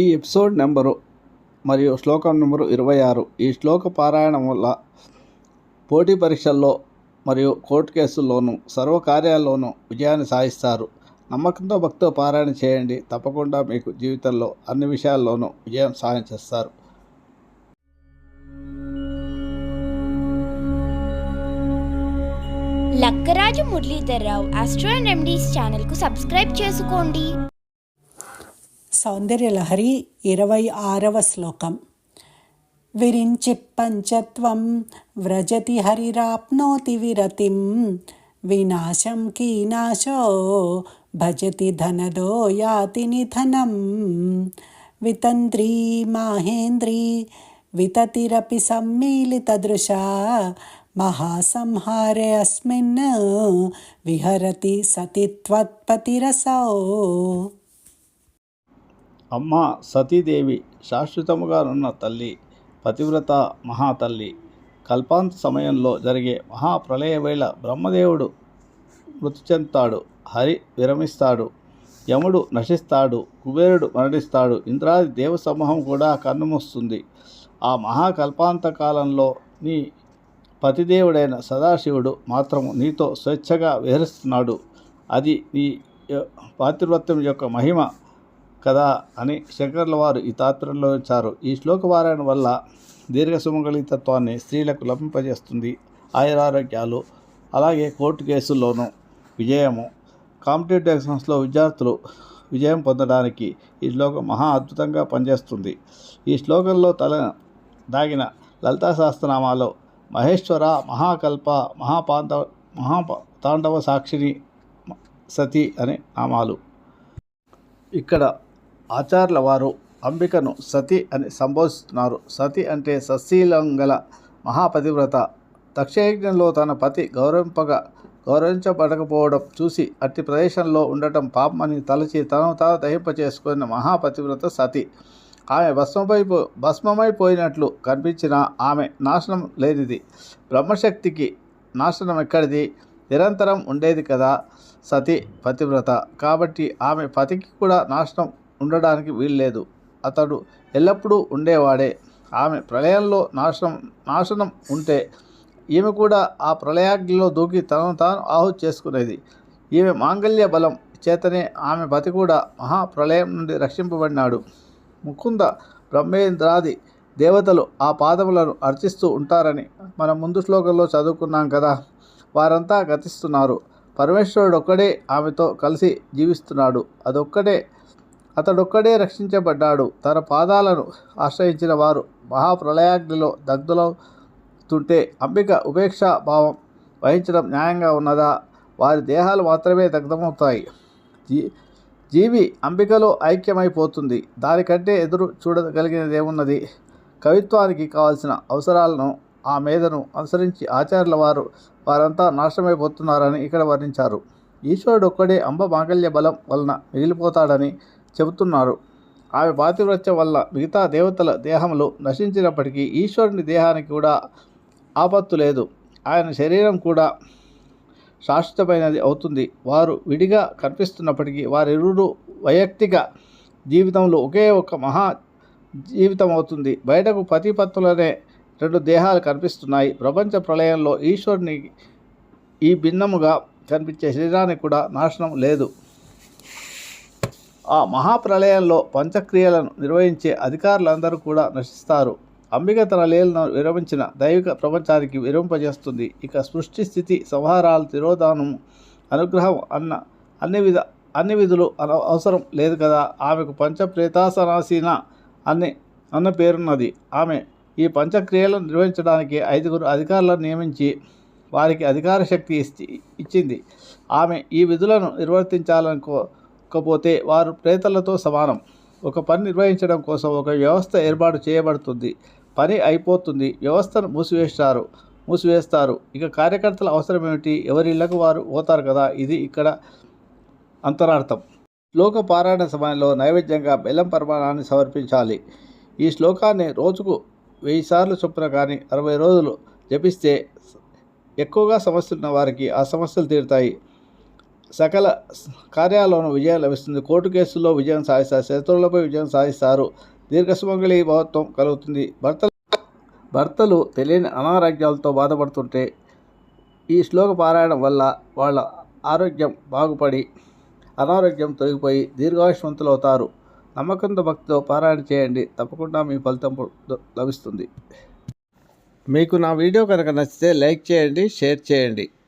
ఈ episode number మరియు శ్లోకం నెంబరు ఇరవై ఆరు. ఈ శ్లోక పారాయణం వల్ల పోటీ పరీక్షల్లో మరియు కోర్టు కేసుల్లోనూ సర్వకార్యాల్లోనూ విజయాన్ని సాధిస్తారు. నమ్మకంతో భక్తితో పారాయణ చేయండి. తప్పకుండా మీకు జీవితంలో అన్ని విషయాల్లోనూ విజయం సాధించేస్తారు. లక్కరాజు మురళీధర్రావు ఆస్ట్రో అండ్ ఎండీస్ ఛానల్కు సబ్స్క్రైబ్ చేసుకోండి. సౌందర్యలహరి ఇరవై ఆరవ శ్లోకం. విరించి పంచత్వం వ్రజతి హరిరాప్నోతి విరతిం వినాశం కీనాశో భజతి ధనదో యాతి నిధనం. వితంద్రీ మాహేంద్రీ వితతిరపి సమ్మీలితదృశా మహాసంహారే అస్మిన్ విహరతి సతి త్వత్పతిరసౌ అమ్మ సతీదేవి శాశ్వతముగా నున్న తల్లి పతివ్రత మహాతల్లి కల్పాంత సమయంలో జరిగే మహాప్రళయ వేళ బ్రహ్మదేవుడు మృతి చెందుతాడు హరి విరమిస్తాడు యముడు నశిస్తాడు కుబేరుడు మరణిస్తాడు ఇంద్రాది దేవ సమూహం కూడా కన్నుమూస్తుంది. ఆ మహాకల్పాంత కాలంలో నీ పతిదేవుడైన సదాశివుడు మాత్రము నీతో స్వేచ్ఛగా విహరిస్తున్నాడు. అది నీ యొ- పాతివ్రత్యం యొక్క మహిమ. కదా అని శంకర్ల వారు ఈ తాత్పర్యంలో ఇచ్చారు ఈ శ్లోకవారాయణ వల్ల దీర్ఘ సుమంగళితత్వాన్ని స్త్రీలకు లభింపజేస్తుంది. ఆయురారోగ్యాలు అలాగే కోర్టు కేసుల్లోనూ విజయము. కాంపిటేటివ్ ఎగ్జామ్స్లో విద్యార్థులు విజయం పొందడానికి ఈ శ్లోకం మహా అద్భుతంగా పనిచేస్తుంది. ఈ శ్లోకంలో తల దాగిన లలితా సహస్రనామాలో మహేశ్వర మహాకల్ప మహాపాంత మహా తాండవ సాక్షిని సతి అనే నామాలు. ఇక్కడ ఆచార్యుల వారు అంబికను సతి అని సంబోధిస్తున్నారు. సతి అంటే సశీలంగల మహాపతివ్రత. దక్షయజ్ఞంలో తన పతి గౌరవింపగా గౌరవించబడకపోవడం చూసి అట్టి ప్రదేశంలో ఉండటం పాపమని తలచి తన తాను దహింప చేసుకున్న మహాపతివ్రత సతి. ఆమె భస్మపై భస్మమైపోయినట్లు కనిపించిన ఆమె నాశనం లేనిది. బ్రహ్మశక్తికి నాశనం ఎక్కడిది? నిరంతరం ఉండేది కదా సతి పతివ్రత. కాబట్టి ఆమె పతికి కూడా నాశనం ఉండడానికి వీల్లేదు. అతడు ఎల్లప్పుడూ ఉండేవాడే. ఆమె ప్రళయంలో నాశనం నాశనం ఉంటే ఈమె కూడా ఆ ప్రళయాగ్నిలో దూకి తనను తాను ఆహుతి చేసుకునేది. ఈమె మాంగళ్య బలం చేతనే ఆమె పతి కూడా మహాప్రళయం నుండి రక్షింపబడినాడు. ముకుంద బ్రహ్మేంద్రాది దేవతలు ఆ పాదములను అర్చిస్తూ ఉంటారని మనం ముందు శ్లోకంలో చదువుకున్నాం కదా. వారంతా గతిస్తున్నారు. పరమేశ్వరుడు ఒక్కడే ఆమెతో కలిసి జీవిస్తున్నాడు. అదొక్కడే అతడొక్కడే రక్షించబడ్డాడు. తన పాదాలను ఆశ్రయించిన వారు మహాప్రళయాగ్నిలో దగ్ధులవుతుంటే అంబిక ఉపేక్షా భావం వహించడం న్యాయంగా ఉన్నదా? వారి దేహాలు మాత్రమే దగ్ధమవుతాయి. జీ జీవి అంబికలో ఐక్యమైపోతుంది. దానికంటే ఎదురు చూడగలిగినదేమున్నది? కవిత్వానికి కావాల్సిన అవసరాలను ఆ మేధను అనుసరించి ఆచార్యుల వారు వారంతా నాశనమైపోతున్నారని ఇక్కడ వర్ణించారు. ఈశ్వరుడు ఒక్కడే అంబ మాంగళ్య బలం వలన మిగిలిపోతాడని చెబుతున్నారు. ఆమె పాతివ్రత్య వల్ల మిగతా దేవతల దేహములు నశించినప్పటికీ ఈశ్వరుని దేహానికి కూడా ఆపత్తు లేదు. ఆయన శరీరం కూడా శాశ్వతమైనది అవుతుంది. వారు విడిగా కనిపిస్తున్నప్పటికీ వారిరువురు వైయక్తిక జీవితంలో ఒకే ఒక మహా జీవితం అవుతుంది. బయటకు పతిపత్తులనే రెండు దేహాలు కనిపిస్తున్నాయి. ప్రపంచ ప్రళయంలో ఈశ్వరుని ఈ భిన్నముగా కనిపించే శరీరానికి కూడా నాశనం లేదు. ఆ మహాప్రలయంలో పంచక్రియలను నిర్వహించే అధికారులందరూ కూడా నశిస్తారు. అంబిక తన లీలను విరమించిన దైవిక ప్రపంచానికి విరమింపజేస్తుంది. ఇక సృష్టి స్థితి సంహారాలు తిరోధానం అనుగ్రహం అన్న అన్ని విధ అన్ని విధులు అవసరం లేదు కదా. ఆమెకు పంచప్రేతాసనాసీన అన్ని అన్న పేరున్నది. ఆమె ఈ పంచక్రియలను నిర్వహించడానికి ఐదుగురు అధికారులను నియమించి వారికి అధికార శక్తి ఇచ్చి ఇచ్చింది. ఆమె ఈ విధులను నిర్వర్తించాలనుకో కాకపోతే వారు ప్రేతలతో సమానం. ఒక పని నిర్వహించడం కోసం ఒక వ్యవస్థ ఏర్పాటు చేయబడుతుంది. పని అయిపోతుంది. వ్యవస్థను మూసివేస్తారు. మూసివేస్తారు. ఇక కార్యకర్తల అవసరం ఏమిటి ఎవరి ఇళ్ళకు వారు పోతారు కదా? ఇది ఇక్కడ అంతరార్థం. శ్లోక పారాయణ సమయంలో నైవేద్యంగా బెల్లం పరిమాణాన్ని సమర్పించాలి. ఈ శ్లోకాన్ని రోజుకు వెయ్యి సార్లు చొప్పున కానీ అరవై రోజులు జపిస్తే ఎక్కువగా సమస్యలు ఉన్న వారికి ఆ సమస్యలు తీరుతాయి. సకల కార్యాల్లోనూ విజయం లభిస్తుంది. కోర్టు కేసుల్లో విజయం సాధిస్తారు. శత్రువులపై విజయం సాధిస్తారు. దీర్ఘసుమంగళి భావత్వం కలుగుతుంది. భర్తలు భర్తలు తెలియని అనారోగ్యాలతో బాధపడుతుంటే ఈ శ్లోక పారాయణం వల్ల వాళ్ళ ఆరోగ్యం బాగుపడి అనారోగ్యం తొలగిపోయి దీర్ఘాయుష్మంతులు అవుతారు. నమ్మకంతో భక్తితో పారాయణ చేయండి. తప్పకుండా మీ ఫలితం లభిస్తుంది. మీకు నా వీడియో కనుక నచ్చితే లైక్ చేయండి షేర్ చేయండి.